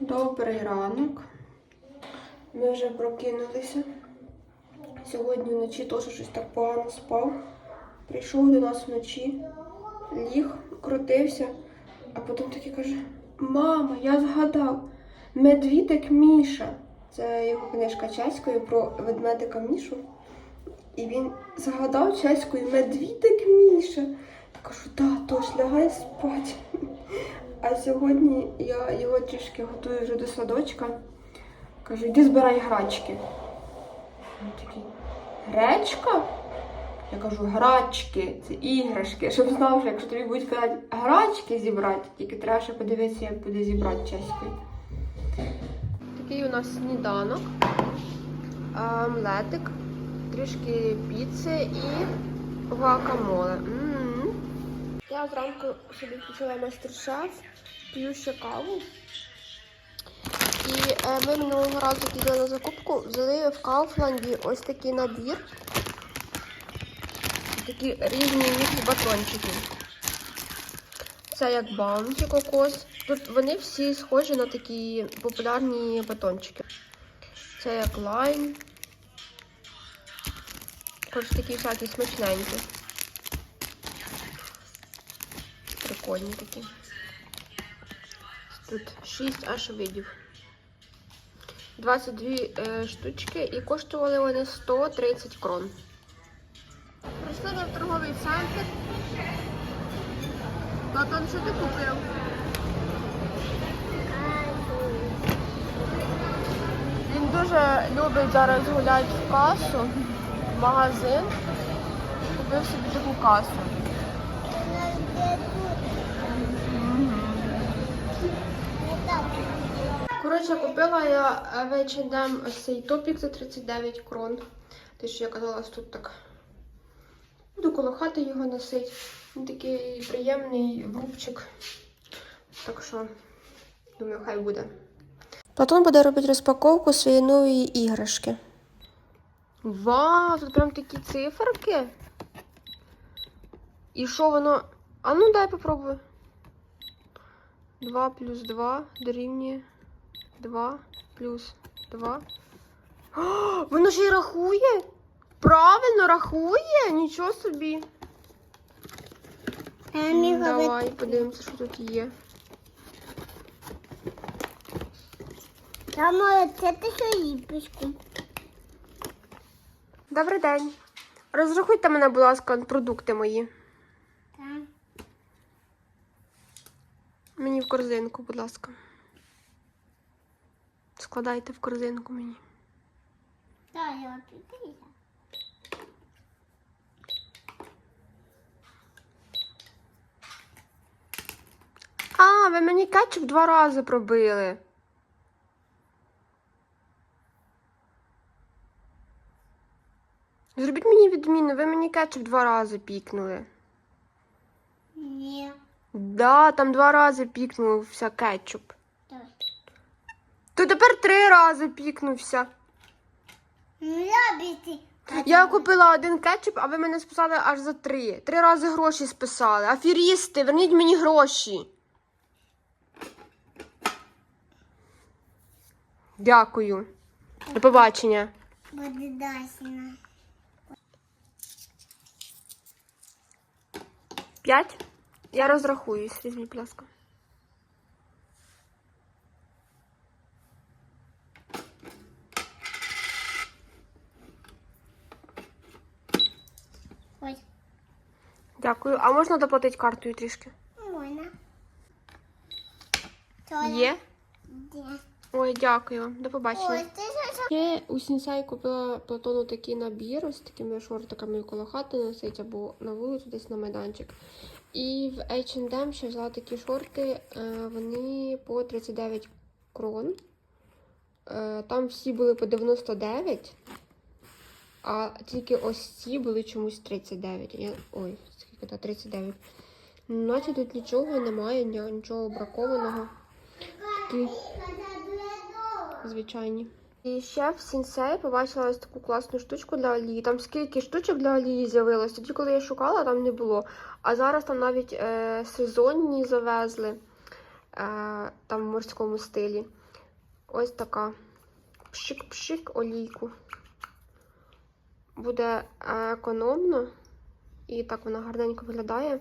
Добрий ранок. Ми вже прокинулися. Сьогодні вночі теж щось так погано спав. Прийшов до нас вночі, ліг, крутився, а потім таки каже: Мама, я згадав, медвідик Міша. Це його книжка чеською про ведмедика Мішу. І він згадав чеською медвідик Міша. Кажу, да, точно, лягай спати. А сьогодні я його трішки готую вже до садочка. Кажу, йди збирай грачки. Він такий, гречка? Я кажу, грачки, це іграшки. Щоб знав, що якщо тобі будуть казати грачки зібрати, тільки треба ще подивитися, як буде зібрати чеською. Такий у нас сніданок, омлетик, трішки піци і гуакамоле. Я зранку собі включила мастер-шеф, п'ю ще каву. І е, ми минулого разу пішли на закупку, взяли в Кауфланді ось такий набір. Такі різні батончики. Це як баунті кокос. Тут вони всі схожі на такі популярні батончики. Це як лайм. Коротше, такі всякі смачненькі. Прикольні такі. Тут 6 аж видів. 22 е, штучки і коштували вони 130 крон. Прийшли в торговий центр. Платон, що ти купив? Він дуже любить зараз гуляти в касу, в магазин. Купив собі таку касу. Коротше, купила я е, в H&M ось цей топік за 39 крон. Те, що я казала, тут так буду коло хати його носити. Він такий приємний рубчик. Так що, думаю, хай буде. Платон буде робити розпаковку своєї нової іграшки. Вау, тут прям такі циферки. І що воно? А ну дай попробую. 2 плюс 2 дорівнює 2 плюс 2. О, воно ж і рахує? Правильно рахує? Нічого собі. Давай подивимося, що тут є. Мамо, це ти що їпочку? Добрий день. Розрахуйте мене, будь ласка, продукти мої. Так. Мені в корзинку, будь ласка. Складайте в корзинку мені. Так, я підійду. А, ви мені кетчуп два рази пробили. Зробіть мені відміну, ви мені кетчуп два рази пікнули. Ні. Да, там два рази пікнувся кетчуп. Три рази пікнувся. Ну, я біти. Я купила один кетчуп, а ви мене списали аж за три. Три рази гроші списали. Аферісти, верніть мені гроші. Дякую. До побачення. Буде. П'ять? Я розрахуюсь, візьміть, будь ласка. Ось. Дякую. А можна доплатити картою трішки? Можна. Є? Де? Ой, дякую вам. До побачення. Ось, ти що? Ще у Сінсай купила Платону такий набір ось з такими шортиками коло хати носить або на вулицю десь на майданчик. І в H&M ще взяла такі шорти, е, вони по 39 крон. Е, Там всі були по 99, а тільки ось ці були чомусь 39. Я... Ой, скільки то 39. Наче тут нічого немає, нічого бракованого. Такі звичайні. І ще в Сінсей побачила ось таку класну штучку для олії. Там скільки штучок для олії з'явилось. Тоді, коли я шукала, там не було. А зараз там навіть е, сезонні завезли. там в морському стилі. Ось така пшик-пшик олійку. Буде економно і так вона гарненько виглядає.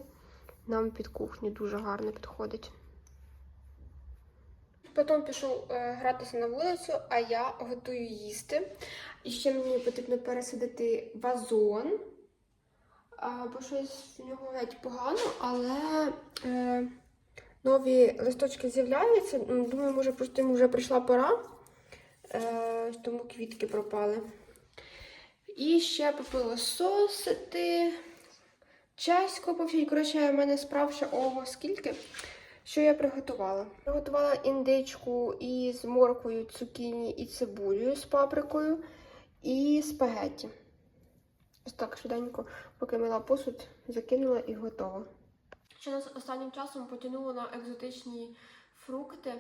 Нам під кухню дуже гарно підходить. Потім пішов е, гратися на вулицю, а я готую їсти. І ще мені потрібно пересадити вазон, бо щось в нього геть погано, але е, нові листочки з'являються. Думаю, може, просто йому вже прийшла пора, е, тому квітки пропали. І ще попилососити, часько повчить. Коротше, в мене справ ще ого скільки. Що я приготувала? Приготувала індичку із морквою, цукіні і цибулею з паприкою і спагетті. Ось так швиденько, поки мила посуд, закинула і готово. Що нас останнім часом потягнуло на екзотичні фрукти.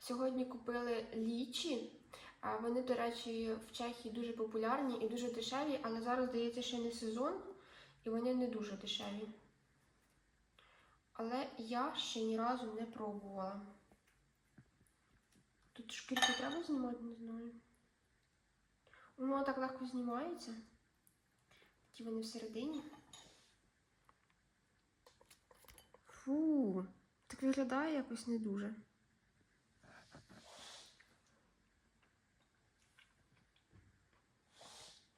Сьогодні купили лічі. Вони, до речі, в Чехії дуже популярні і дуже дешеві, але зараз, здається, ще не сезон, і вони не дуже дешеві. Але я ще ні разу не пробувала. Тут шкірку треба знімати, не знаю. Воно так легко знімається. Такі вони всередині. Фу, так виглядає якось не дуже.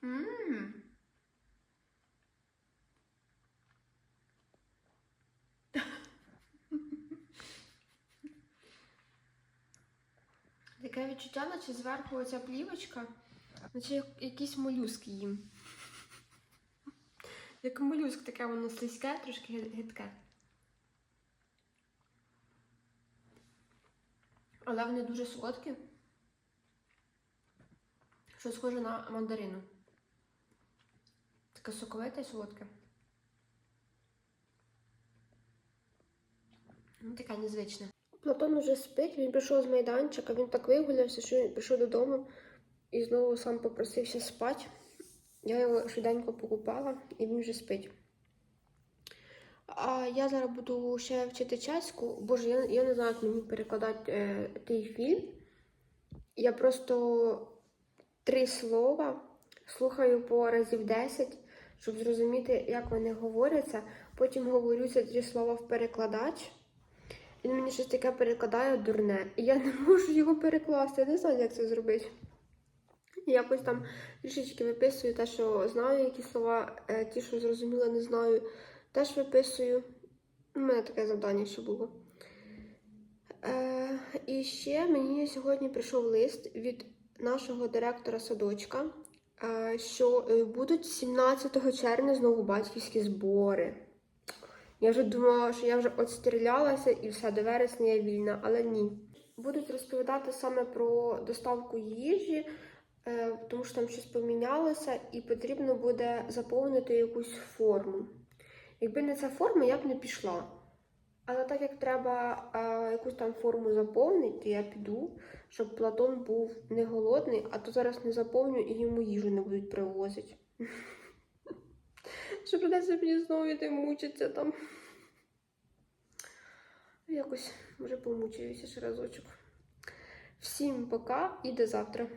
Ммм. Таке відчуття, наче зверху оця плівочка, наче як якийсь молюск їм. Як молюск, таке воно слизьке, трошки гидке. Але вони дуже солодкі. Що схоже на мандарину. Таке соковите і солодке. Ну, таке незвичне. Платон уже спить, він пішов з майданчика, він так вигулявся, що він пішов додому і знову сам попросився спати. Я його швиденько покупала і він вже спить. А я зараз буду ще вчити чеську. Боже, я, я не знаю, як мені перекладати е, той фільм. Я просто три слова слухаю по разів 10, щоб зрозуміти, як вони говоряться. Потім говорю ці три слова в перекладач. Він мені щось таке перекладає дурне. І я не можу його перекласти. Я не знаю, як це зробити. Якось там трішечки виписую те, що знаю, які слова, е, ті, що зрозуміла, не знаю, теж виписую. У мене таке завдання ще було. Е, і ще мені сьогодні прийшов лист від нашого директора садочка, що е, будуть 17 червня знову батьківські збори. Я вже думала, що я вже отстрілялася і все, до вересня я вільна, але ні. Будуть розповідати саме про доставку їжі, е, тому що там щось помінялося, і потрібно буде заповнити якусь форму. Якби не ця форма, я б не пішла. Але так як треба е, якусь там форму заповнити, я піду, щоб Платон був не голодний, а то зараз не заповню і йому їжу не будуть привозити. Що придеться мені знову йти мучитися там. Якось, може, помучаюся ще разочок. Всім пока і до завтра.